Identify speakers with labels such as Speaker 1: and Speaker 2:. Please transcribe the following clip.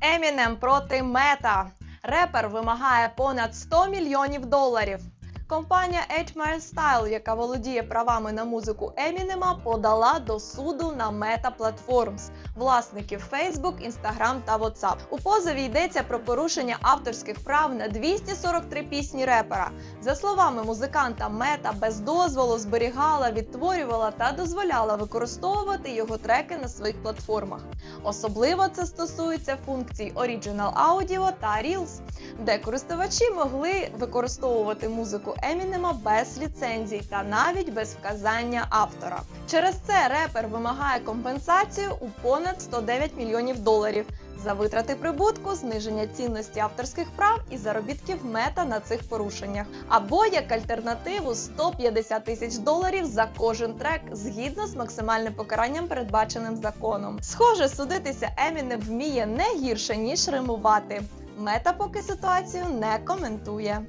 Speaker 1: Емінем проти Мета. Репер вимагає понад 100 мільйонів доларів. Компанія H Mile Style, яка володіє правами на музику Емінема, подала до суду на Meta Platforms, власників Facebook, Instagram та WhatsApp. У позові йдеться про порушення авторських прав на 243 пісні репера. За словами музиканта, Мета без дозволу зберігала, відтворювала та дозволяла використовувати його треки на своїх платформах. Особливо це стосується функцій Original Audio та Reels, де користувачі могли використовувати музику Емінема без ліцензій та навіть без вказання автора. Через це репер вимагає компенсацію у понад 109 мільйонів доларів за витрати прибутку, зниження цінності авторських прав і заробітків мета на цих порушеннях, або як альтернативу 150 тисяч доларів за кожен трек згідно з максимальним покаранням, передбаченим законом. Схоже, судитися Емінем вміє не гірше ніж римувати. Мета поки ситуацію не коментує.